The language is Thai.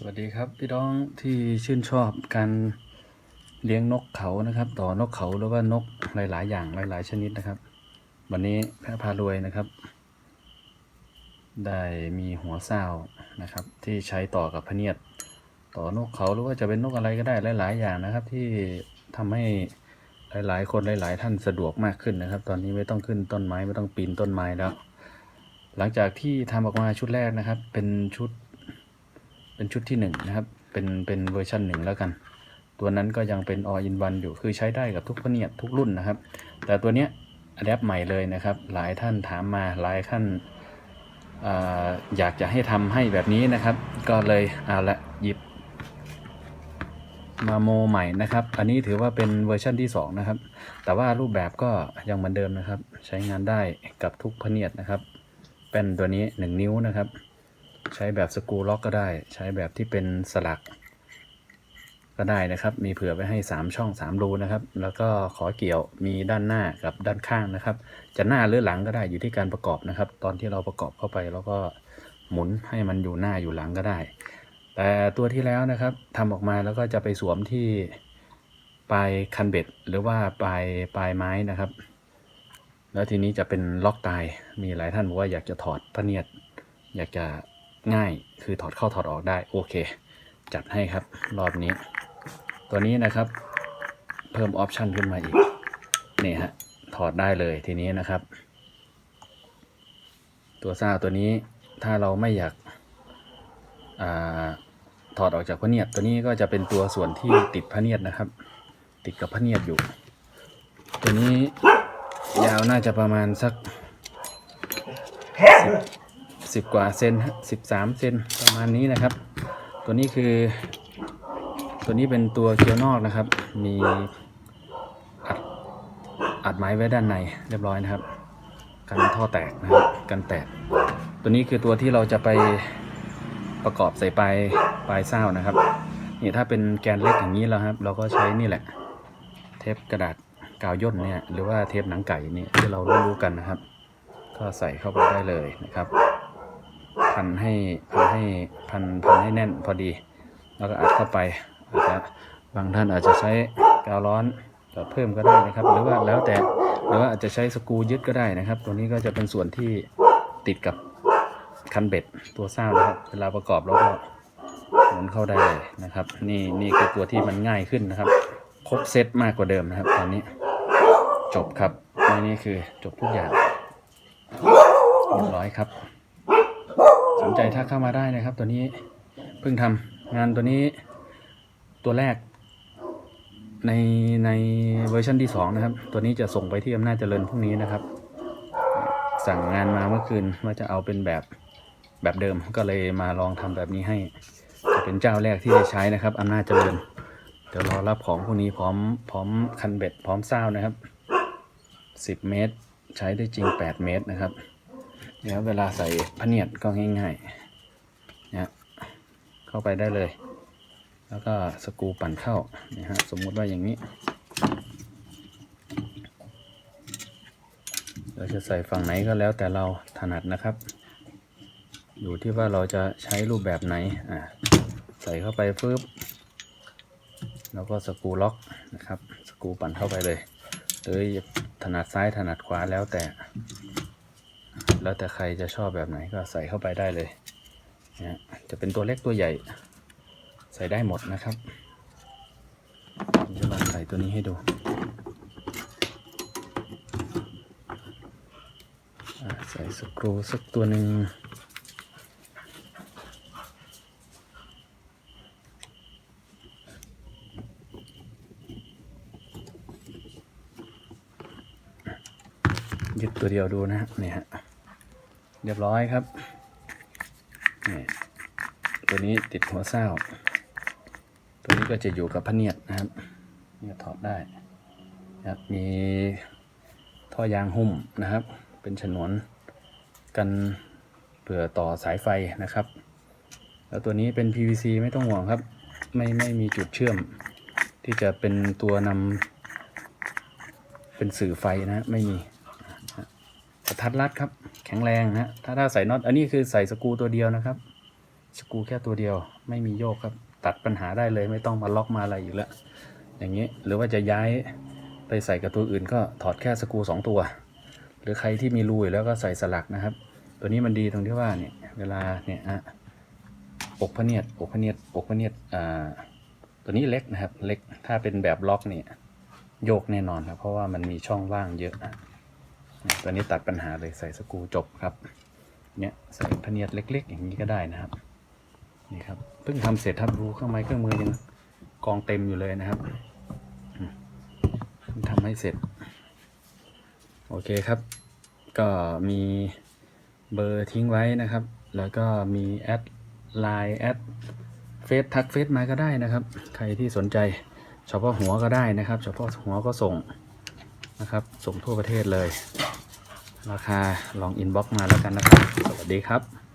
สวัสดีครับพี่น้องที่ชื่นชอบการเลี้ยงนกเขานะครับ ต่อนกเขาหรือว่านกหลาย ๆ อย่างหลาย ๆ ชนิดนะครับ วันนี้แพะพารวยนะครับ ได้มีหัวเศร้านะครับ ที่ใช้ต่อกับพเนียดต่อนกเขาหรือว่าจะเป็นนกอะไรก็ได้หลาย ๆ อย่างนะครับ ที่ทำให้หลาย ๆ คนหลาย ๆ ท่านสะดวกมากขึ้นนะครับ ตอนนี้ไม่ต้องขึ้นต้นไม้ไม่ต้องปีนต้นไม้แล้ว หลังจากที่ทำออกมาชุดแรกนะครับ เป็นชุด เป็นชุดที่หนึ่งนะครับ เป็นเป็นเวอร์ชันหนึ่งแล้วกัน ตัวนั้นก็ยังเป็น all in one อยู่คือใช้ได้กับทุกพเนียดทุกรุ่นนะครับ แต่ตัวเนี้ยอัดแอปใหม่เลยนะครับ หลายท่านถามมาหลายท่านออยากจะให้ทำให้แบบนี้นะครับ ก็เลยเอาละหยิบมาโมใหม่นะครับ อันนี้ถือว่าเป็นเวอร์ชันที่สองนะครับ แต่ว่ารูปแบบก็ยังเหมือนเดิมนะครับ ใช้งานได้กับทุกพเนียดนะครับ เป็นตัวนี้ 1 นิ้วนะครับ ใช้แบบสกูล็อกก็ได้ ใช้แบบที่เป็นสลัก ก็ได้นะครับ มีเผื่อไว้ให้ 3 ช่อง 3 รูนะครับ แล้วก็ขอเกี่ยวมีด้านหน้ากับด้านข้างนะครับ จะหน้าหรือหลังก็ได้อยู่ที่การประกอบนะครับ ตอนที่เราประกอบเข้าไปแล้วก็หมุนให้มันอยู่หน้าอยู่หลังก็ได้ แต่ตัวที่แล้วนะครับทำออกมาแล้วก็จะไปสวมที่ปลายคันเบ็ดหรือว่าปลายปลายไม้นะครับ แล้วทีนี้จะเป็นล็อกตาย มีหลายท่านบอกว่าอยากจะถอดพะเนียด อยากจะ ง่ายคือถอดเข้าถอดออกได้โอเค จัดให้ครับรอบนี้ ตัวนี้นะครับ เพิ่มออปชันขึ้นมาอีกนี่ฮะถอดได้เลยทีนี้นะครับ ตัวซ่าตัวนี้ถ้าเราไม่อยากอาถอดออกจากพะเนียดตัวนี้ก็จะเป็นตัวส่วนที่ติดพะเนียดนะครับ ติดกับพะเนียดอยู่ ตัวนี้ยาวน่าจะประมาณสัก สิบกว่าเซนสิบสามเซนประมาณนี้นะครับ ตัวนี้คือ ตัวนี้เป็นตัวเกียวนอกนะครับ มีอัดอัดไม้ไว้ด้านในเรียบร้อยนะครับ กันท่อแตกนะครับกันแตก ตัวนี้คือตัวที่เราจะไปประกอบใส่ปลายปลายเศร้านะครับนี่ถ้าเป็นแกนเล็กอย่างนี้แล้วครับ เราก็ใช้นี่แหละ เทปกระดาษกาวย่นเนี่ยหรือว่าเทปหนังไก่เนี่ยที่เรารู้กันนะครับ ก็ใส่เข้าไปได้เลยนะครับ พันให้พันให้พันพันให้แน่นพอดี แล้วก็อัดเข้าไปอาจจะบางท่านอาจจะใช้กาวร้อนเพิ่มก็ได้นะครับ หรือว่าแล้วแต่หรือว่าอาจจะใช้สกรูยึดก็ได้นะครับ ตัวนี้ก็จะเป็นส่วนที่ติดกับคันเบ็ดตัวเศร้านะครับเวลาประกอบแล้วก็หมุนเข้าได้เลยนะครับ นี่นี่คือตัวที่มันง่ายขึ้นนะครับ ครบเซตมากกว่าเดิมนะครับ ตอนนี้จบครับในนี้คือจบทุกอย่างเรียบร้อยครับ สนใจทักเข้ามาได้นะครับ ตัวนี้เพิ่งทำงานตัวนี้ตัวแรก ในในเวอร์ชันที่สองนะครับ ตัวนี้จะส่งไปที่อำนาจเจริญพรุ่งนี้นะครับ สั่งงานมาเมื่อคืนว่าจะเอาเป็นแบบแบบเดิมก็เลยมาลองทำแบบนี้ให้จะเป็นเจ้าแรกที่จะใช้นะครับอำนาจเจริญเดี๋ยวรอรับของพวกนี้พร้อมพร้อมคันเบ็ดพร้อมเศร้านะครับสิบเมตร ใช้ได้จริงแปดเมตรนะครับ เดี๋ยวเวลาใส่พเนียดก็ง่ายๆนะเข้าไปได้เลย แล้วก็สกูปั่นเข้านะฮะสมมุติว่าอย่างนี้เราจะใส่ฝั่งไหนก็แล้วแต่เราถนัดนะครับ อยู่ที่ว่าเราจะใช้รูปแบบไหนอ่าใส่เข้าไปฟึบแล้วก็สกูล็อกนะครับ สกูปั่นเข้าไปเลยหรือถนัดซ้ายถนัดขวาแล้วแต่ แล้วแต่ใครจะชอบแบบไหนก็ใส่เข้าไปได้เลยนะจะเป็นตัวเล็กตัวใหญ่ ใส่ได้หมดนะครับจะลองใส่ตัวนี้ให้ดูใส่สกรูสักตัวหนึ่งยึดตัวเดียวดูนะฮะนี่ฮะ เรียบร้อยครับนี่ตัวนี้ติดหัวเศร้า ตัวนี้ก็จะอยู่กับพเนียดนะครับเนี่ยถอดได้นะครับมีท่อยางหุ้มนะครับ เป็นฉนวนกันเผื่อต่อสายไฟนะครับ แล้วตัวนี้เป็น PVC ไม่ต้องห่วงครับ ไม่ไม่มีจุดเชื่อม ที่จะเป็นตัวนำเป็นสื่อไฟนะไม่มีกระทัดรัดครับ แข็งแรงนะถ้าถ้าใส่น็อตอันนี้คือใส่สกูตัวเดียวนะครับ สกูแค่ตัวเดียว ไม่มีโยกครับ ตัดปัญหาได้เลยไม่ต้องมาล็อกมาอะไรอีกแล้วอย่างนี้หรือว่าจะย้ายไปใส่กับตัวอื่นก็ถอดแค่สกูสองตัว หรือใครที่มีรูอยู่แล้วก็ใส่สลักนะครับ ตัวนี้มันดีตรงที่ว่าเนี่ยเวลาเนี่ยอะอกพเนียดอกพเนียดอกพเนียดอ่าตัวนี้เล็กนะครับ เล็กถ้าเป็นแบบล็อกเนี่ยโยกแน่นอนครับ เพราะว่ามันมีช่องว่างเยอะ ตัวนี้ตัดปัญหาเลยใส่สกูจบครับ เนี่ยใส่พเนียดเล็ก ๆ อย่างนี้ก็ได้นะครับ นี่ครับเพิ่งทำเสร็จครับดูเครื่องไม้เครื่องมือยังกองเต็มอยู่เลยนะครับอืมเพิ่งทำให้เสร็จ โอเคครับ ก็มีเบอร์ทิ้งไว้นะครับ แล้วก็มีแอดไลน์แอดเฟซทักเฟซมาก็ได้นะครับ ใครที่สนใจเฉพาะหัวก็ได้นะครับ เฉพาะหัวก็ส่ง นะครับ ส่งทั่วประเทศเลย ราคาลองอินบ็อกมาแล้วกันนะครับ สวัสดีครับ